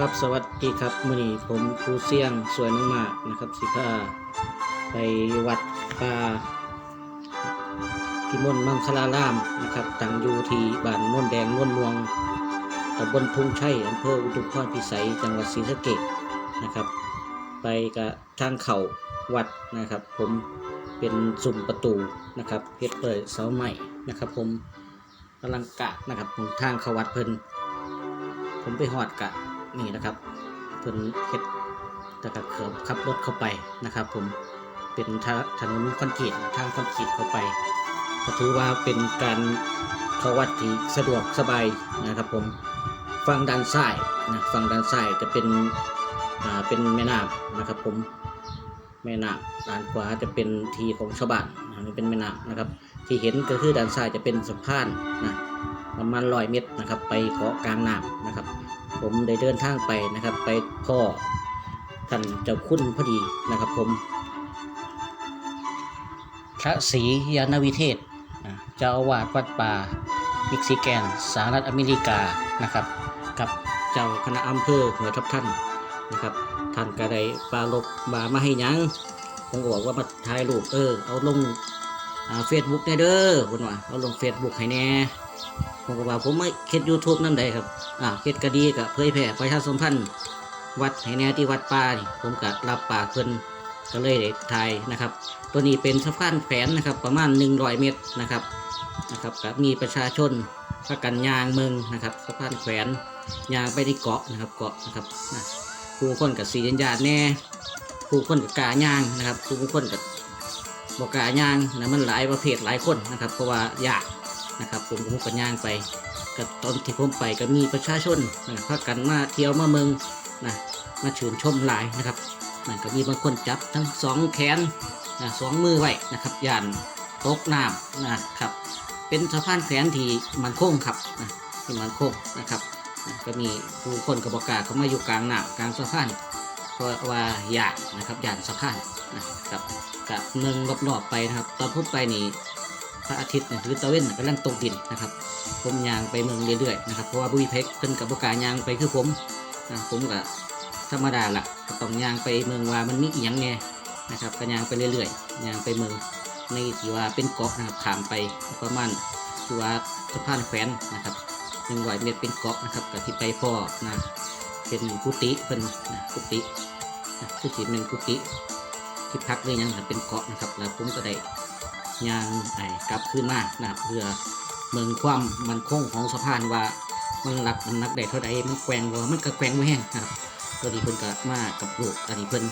ครับสวัสดีครับมื่อนี้ผมครูเสี่ยงสวยมากๆนะครับ สิพาไปวัดป่าพิมลมังคลารามนะครับตั้งอยู่ที่บ้านน่นแดงโน่นนวงตำบลทุ่งชัยอำเภออุทุมพรพิสัยจังหวัดศรีสะเกษนะครับ ไปกับทางเขาวัดนะครับ ผมเป็นสุ่มประตูนะครับเพชรเปิดเสาใหม่นะครับ ผมกำลังกะนะครับทางเขาวัดเพิ่นผมไปหอดกะ นี่นะครับเพิ่นเฮ็ดแต่ก็เขือบขับรถเข้าไปนะครับผมเป็นถนนคอนกรีตทางคอนกรีตเข้าไปก็ถือว่าเป็นการเข้าวัดที่สะดวกสบายนะครับผมฝั่งด้านซ้ายนะฝั่งด้านซ้ายจะเป็นอ่าเป็นแม่น้ำนะครับผมแม่น้ำด้านขวาจะเป็นทีของชาวบ้านนะนี่เป็นแม่น้ำนะครับ ที่เห็นก็คือด้านซ้ายจะเป็นสะพานนะประมาณร้อยเมตรนะครับ ไปเกาะกลางน้ำนะครับ ผมได้เดินทางไปนะครับ ไปพ่อท่านเจ้าคุณพอดีนะครับ ผม พระศรียานวิเทศเจ้าอาวาสวัดป่ามิกซิแกนสหรัฐอเมริกานะครับ กับเจ้าคณะอำเภอหัวทับท่านนะครับ ท่านก็ได้ปรารบมามาให้ยังผมก็บอกว่ามาถ่ายรูปเออเอาลงเฟซบุ๊กแน่เด้อคุณว่าเอาลงเฟซบุ๊กให้แน่ ผมก็ว่าผมไม่เฮ็ดยูทูบนั่นใดครับอ่าเฮ็ดก็ดีก็เผยแพร่ประชาสัมพันธ์วัดให้แน่ที่วัดป่านี่ผมก็รับปากเพิ่นก็เลยได้ถ่ายนะครับ ตัวนี้เป็นสะพานแขวนนะครับ ประมาณ 100 เมตรนะครับนะครับก็มีประชาชนพากันยางเมืองนะครับสะพานแขวนยางไปที่เกาะนะครับเกาะนะครับนะผู้คนกับสีญาติแน่ผู้คนกับกายางนะครับผู้คนกับบอกกายางนะมันหลายประเภทหลายคนนะครับเพราะว่ายาก นะครับ ผมผมก็ย่างไปกับตอนที่ผมไปก็มีประชาชนนะพากันมาเที่ยวมาเมืองนะมาชื่นชมหลายนะครับนะก็มีบางคนจับทั้งสองแขนนะสองมือไว้นะครับย่านตกน้ำนะครับ เป็นสะพานแขวนที่มันโค้งครับนะที่มันโค้งนะครับนะก็มีผู้คนกับบอกกาเขามาอยู่กลางน้ำกลางสะพานเพราะว่าย่านนะครับย่านสะพานนะครับกับเมืองรอบๆไปนะครับ ตอนพูดไปนี่ พระอาทิตย์เนี่ยหรือตะเว้นกำลังตกดินนะครับ ผมยางไปเมืองเรื่อยๆนะครับเพราะว่าบุญเพชรเพิ่นกับบกล้ายางไปคือผมนะผมก็ธรรมดาละก็ต้องยางไปเมืองว่ามันมีอีหยังแน่นะครับก็ยางไปเรื่อยๆยางไปเมืองในที่ว่าเป็นเกาะนะครับขามไปประมาณที่ว่าสะพานแขวนนะครับหนึ่งร้อยเมตรเป็นเกาะนะครับกับที่ไปพ่อนะเป็นกุฏิเพิ่นนะกุฏินะคือที่เป็นกุฏิที่พักเลยยังเป็นเกาะนะครับ แล้วผมก็ได้ ยางไอ้กลับขึ้นมานะครับเพื่อเมืองความมันคงของสะพานว่ามันหลักมันนักได้เท่าใดมันแกว่งว่ามันก็แกว่งไม่แห้งนะครับตัวนี้เพิ่นก็มากับลูกอันนี้เพิ่น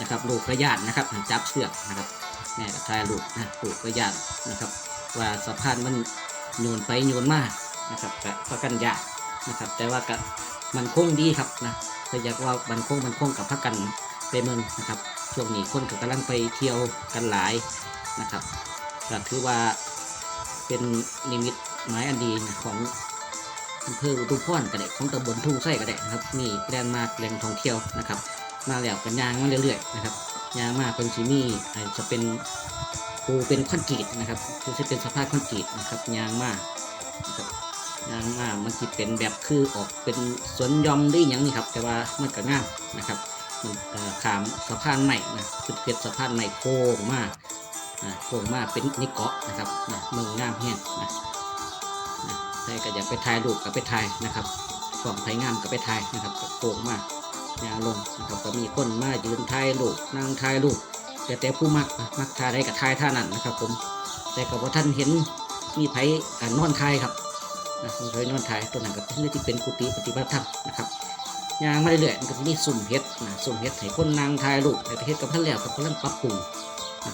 นะครับลูกกระยานนะครับจับเสือกนะครับแม่กับทายลูกนะลูกกระยานนะครับ ว่าสะพานมันโยนไปโยนมานะครับกะพักกันยากนะครับ แต่ว่าก็มันคงดีครับนะถ้าอยากว่ามันคงมันคงกับพักกันไปเมืองนะครับช่วงนี้คนก็กำลังไปเที่ยวกันหลายนะครับ ก็ถือว่าเป็นนิมิตหมายอันดีของอำเภออุทุมพรก็ได้ของตำบลทุ่งไส้ก็ได้นะครับมีแลนด์มาร์คแหล่งท่องเที่ยวนะครับ มาแล้วกันยางมาเรื่อยๆนะครับยางมาเป็นซีมีอาจจะเป็นปูเป็นคอนกรีตนะครับคือจะเป็นสภาพคอนกรีตนะครับยางมานะครับยางมามันจะเป็นแบบคือออกเป็นสวนยอมได้อย่างนี้ครับ แต่ว่ามันก็งามนะครับมันเอ่อขามสะพานใหม่นะคือเป็นสะพานใหม่โค้งมาก นะโป่งมาเป็นนิเกาะนะครับนะเมืองงามแห้งนะนะใครก็อยากไปถ่ายรูปก็ไปถ่ายนะครับกล่องไผ่งามก็ไปถ่ายนะครับโป่งมากยาลงนะครับก็มีคนมายืนถ่ายรูปนั่งถ่ายรูปแต่แต่ผู้มักมักถ่ายได้กับถ่ายท่านั้นนะครับ ผมแต่กับว่าท่านเห็นมีไผ่นอนถ่ายครับนะมีไผ่นอนถ่ายตัวนั้นก็เป็นที่เป็นกุฏิปฏิบัติธรรมนะครับยางมาเรื่อยๆมันก็จะมีสุ่มเพชรนะสุ่มเพชรให้คนนั่งถ่ายรูปแต่เพชรกับท่านแล้วกับกำลังปรับปรุงอะ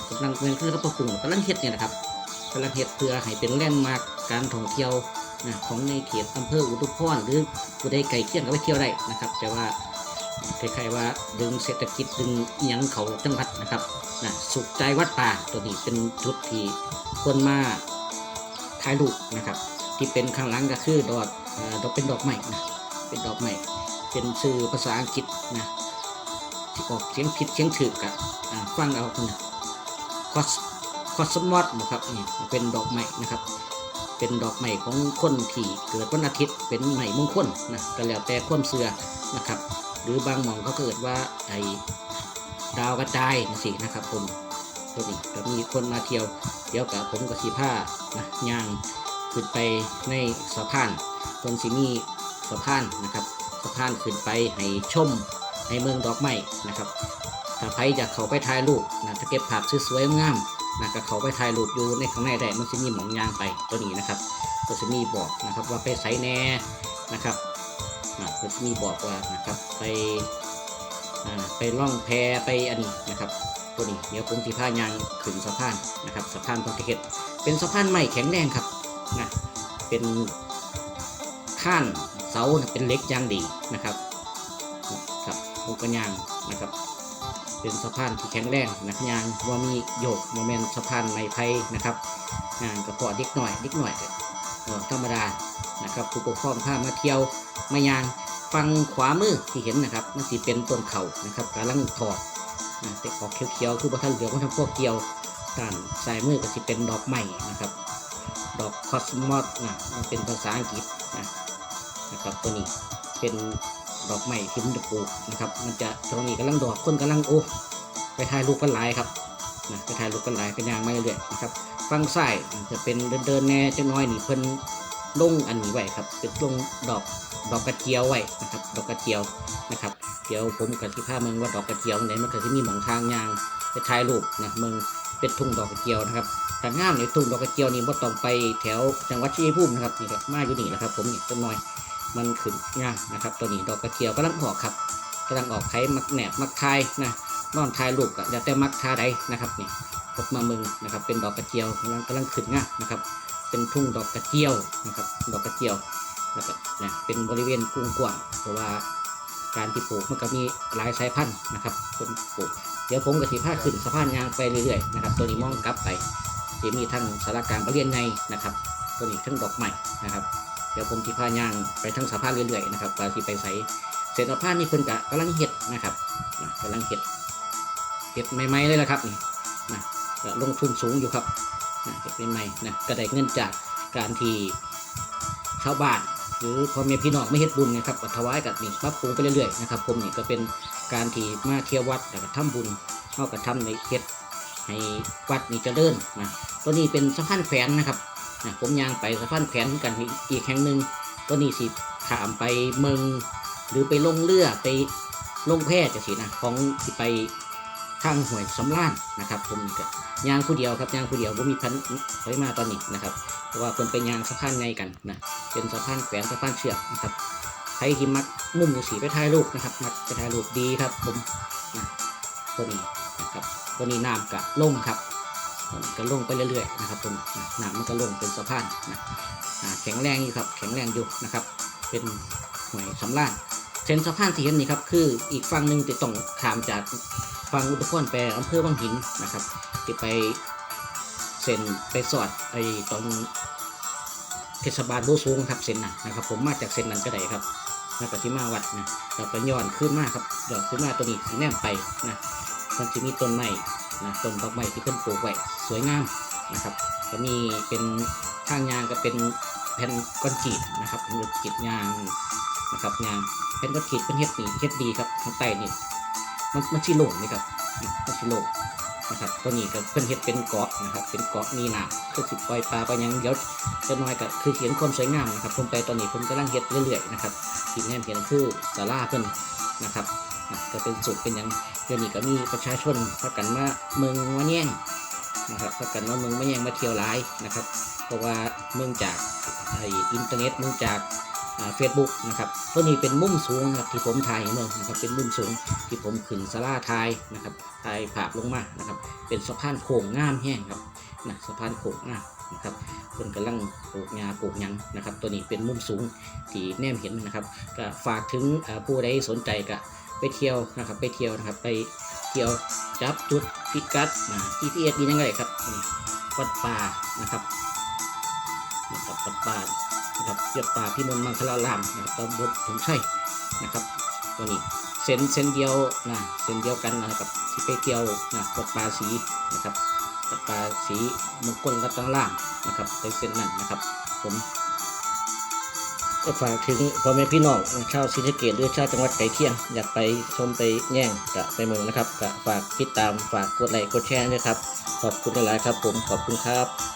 กำลังเป็นคือเขาปรับปรุงกำลังเฮ็ดเนี่ยนะครับกำลังเฮ็ดเพื่อให้เป็นแหล่นมาร์คการท่องเที่ยวนะของในเขตอำเภออุทุมพรหรือผู้ใดไกลเคียงก็ไปเที่ยวได้นะครับ แต่ว่าคล้ายๆว่าดึงเศรษฐกิจดึงยังเขาจังหวัดนะครับนะสุขใจวัดป่าตัวนี้เป็นจุดที่คนมาถ่ายรูปนะครับ ที่เป็นข้างหลังก็คือดอกเอ่อดอกเป็นดอกไม้นะเป็นดอกไม้เป็นชื่อภาษาอังกฤษนะที่ออกเสียงผิดเสียงถูกอะอ่าฟังเอาคนนะ คอสคอสมอสนะครับนี่เป็นดอกไม้นะครับ เป็นดอกไม้ของคนที่เกิดวันอาทิตย์เป็นไม้มงคลนะก็แล้วแต่ความเชื่อนะครับ หรือบางหม่องเขาเกิดว่าไอ้ดาวกระจายสินะครับผมตัวนี้ก็มีคนมาเที่ยว เดี๋ยวกับผมกับสีผ้านะย่างขึ้นไปในสะพานตนสิมีสะพานนะครับสะพานขึ้นไปให้ชมในเมืองดอกไม้นะครับ ถ้าใครอยากเข้าไปถ่ายรูปนะถ้าเก็บภาพสวยๆงามนะก็เข้าไปถ่ายรูปอยู่ในข้างในได้มันจะมีหมองยางไปตัวนี้นะครับก็จะมีบอกนะครับว่าไปไสแน่นะครับนะก็จะมีบอกว่านะครับไปอ่าไปล่องแพไปอันนี้นะครับ ตัวนี้เดี๋ยวผมสีผ้ายางขึ้นสะพานนะครับสะพานต้องเห็ดเป็นสะพานใหม่แข็งแรงครับนะเป็นข้านเสาเป็นเล็กยางดีนะครับครับลูกกระยางนะครับ เป็นสะพานที่แข็งแรงนะยางว่ามีโยกโมเมนต์สะพานไม้ไผ่นะครับงานกระเพาะเด็กหน่อยเด็กหน่อยธรรมดานะครับผู้ปกครองพามาเที่ยวมายางฟังขวามือที่เห็นนะครับมันสิเป็นต้นเข่านะครับกำลังถอดแต่ออกเขียวๆคือบัทันเหลืองมันทำพวกเกี่ยวด้านซ้ายมือก็สิเป็นดอกไม้นะครับ ดอกคอสมอสนะมันเป็นภาษาอังกฤษนะนะครับตัวนี้เป็น ดอกไม้ที่มันจะปลูกนะครับ มันจะตรงนี้กำลังดอกคนกำลังโอ้ไปถ่ายรูปกันหลายครับนะไปถ่ายรูปกันหลายเป็นยางไมาเรื่อยนะครับฟังซ้จะเป็นเดินๆแน่จังน้อยนี่เพิ่นลงอันนี้ไว้ครับเป็นลงดอกดอกกระเจียวไว้นะครับ ดอกกระเจียวนะครับ เดี๋ยวผมกับที่ภาพเมืองว่าดอกกระเจียวไหนมันก็จะมีหมองทางยางไปถ่ายรูปนะเมืองเป็นทุ่งดอกกระเจียวนะครับแต่งามในทุ่งดอกกระเจียวนี่บ่าต้องไปแถวจังหวัดชัยภูมินะครับนี่ครับมาอยู่นี่แหละครับผมนี่ต้นน้อย มันขึ้นงามนะครับ ตัวนี้ดอกกระเจียวกำลังออกครับกำลังออกไข่มักแหนบมักทายนะนอนทายลูกก็แล้วแต่มักทาใดนะครับนี่พบมามึงนะครับ เป็นดอกกระเจียวกำลังกำลังขึ้นงามนะครับ เป็นทุ่งดอกกระเจียวนะครับ ดอกกระเจียวแล้วก็เนี่ยเป็นบริเวณกว้างกว้างเพราะว่าการที่ปลูกมันก็มีหลายสายพันธุ์นะครับคนปลูกเดี๋ยวผมกับสีผ้าขึ้นสะพานยางไปเรื่อยๆนะครับ ตัวนี้มองกลับไปจะมีทั้งสารการประเรียนในนะครับ ตัวนี้ทั้งดอกใหม่นะครับ เดี๋ยวผมที่พาย่างไปทั้งสะพานเรื่อยๆนะครับปลาที่ไปใส่เศษสะพานนี่เพิ่นกะกำลังเห็ดนะครับนะกำลังเห็ดเห็ดใหม่ๆเลยละครับนี่นะลงทุนสูงอยู่ครับนะเห็ดใหม่ๆนะก็ได้เงินจากการที่ชาวบ้านหรือพ่อแม่พี่น้องไม่เฮ็ดบุญนะครับถวายกับนี่ปรับปรุงไปเรื่อยๆนะครับผมนี่ก็เป็นการที่มาเที่ยววัดแล้วก็ทำบุญเข้ากับทำในเฮ็ด ให้วัดนี่เจริญนะตัวนี้เป็นสะพานแขวนนะครับนะผมยางไปสะพานแขวนกันอีกแห่งหนึ่งตัวนี้สิขามไปเมืองหรือไปลงเรือไปลงแพจะสินะของสิไปทางห้วยสำล้านนะครับ ผมก็ยางผู้เดียวครับยางผู้เดียวผมมีพันถอยมาตอนนี้นะครับเพราะว่าเพิ่นไปยางสะพานไงกันนะเป็นสะพานแขวนสะพานเชือกนะครับใครที่มักมุ่มสีไปถ่ายรูปนะครับ มักไปถ่ายรูปดีครับ ผมนะตัวนี้นะครับ ตัวนี้น้ำกะลงครับก็ลงไปเรื่อยๆนะครับผมน้ำมันก็ลงเป็นสะพานนะแข็งแรงอยู่ครับ แข็งแรงอยู่นะครับ เป็นหวยสำล้านเส้นสะพานที่เห็นนี่ครับคืออีกฝั่งหนึ่งจะต้องขามจากฝั่งอุตพรไปอำเภอบางหินนะครับที่ไปเส้นไปสอดไอ้ตรงเทศบาลโบสูงครับเส้นนั้นนะครับ ผมมาจากเส้นนั้นก็ได้ครับแล้วก็ที่มาวัดนะแล้วก็ย้อนขึ้นมาครับย้อนขึ้นมาตัวนี้สีแนมไปนะ มันจะมีต้นไม้นะต้นดอกไม้ที่เพิ่นปลูกไว้สวยงามนะครับก็มีเป็นทางยางก็เป็นแผ่นก้อนกีดนะครับเป็นก้อนกรีดยางนะครับยางแผ่นก้อนกีดเป็นเฮ็ดนี่เฮ็ดดีครับข้างใต้นี่มันมันชิโล่นี่ครับมันชิโล่นะครับตัวนี้ก็เพิ่นเฮ็ดเป็นเกาะนะครับ เป็นเกาะมีน้ำคือสิปล่อยปลาไปยังเดี๋ยวจะน้อยก็คือเห็นความสวยงามนะครับผมไปตอนนี้ผมกำลังเฮ็ดเรื่อยๆนะครับที่แนมเห็นคือศาลาเพิ่นนะครับ ก็เป็นสุดเป็นหยังเดี๋ยวนี้ก็มีประชาชนพากันมาเมืองมะแย่งนะครับพากันมาเมืองมะแย่งมาเที่ยวหลายนะครับ เพราะว่าเมืองจากไออินเทอร์เน็ตเมืองจากเฟซบุ๊กนะครับตัวนี้เป็นมุมสูงนะครับที่ผมถ่ายให้เมืองนะครับเป็นมุมสูงที่ผมขึ้นสลาทายนะครับถ่ายภาพลงมานะครับ เป็นสะพานโค้งงามแห้งครับนะสะพานโค้งงามนะครับเพิ่นกำลังปลูกหญ้าปลูกยังนะครับ ตัวนี้เป็นมุมสูงที่แนมเห็นนะครับก็ฝากถึงผู้ใดสนใจก็ ไปเที่ยวนะครับ ไปเที่ยวนะครับ ไปเที่ยวจับจุดพิกัดนะ GPS มียังไงครับวัดป่านะครับนะครับวัดป่านะครับเทียบป่าพิมลมังคลารามนะครับตำบลถุงชัยนะครับ ตัวนี้เส้นเส้นเดียวนะเส้นเดียวกันนะครับที่ไปเที่ยวนะวัดป่าสีนะครับวัดป่าสีมงคลรัตนารามนะครับไปเส้นนั้นนะครับ ผม ก็ฝากถึงพ่อแม่พี่น้องชาวศรีสะเกดหรือชาวจังหวัดไกลเคียง อยากไปชมไปแย่งกะไปเมืองนะครับกะฝากติดตามฝากกดไลค์กดแชร์นะครับ ขอบคุณหลายครับผมขอบคุณครับ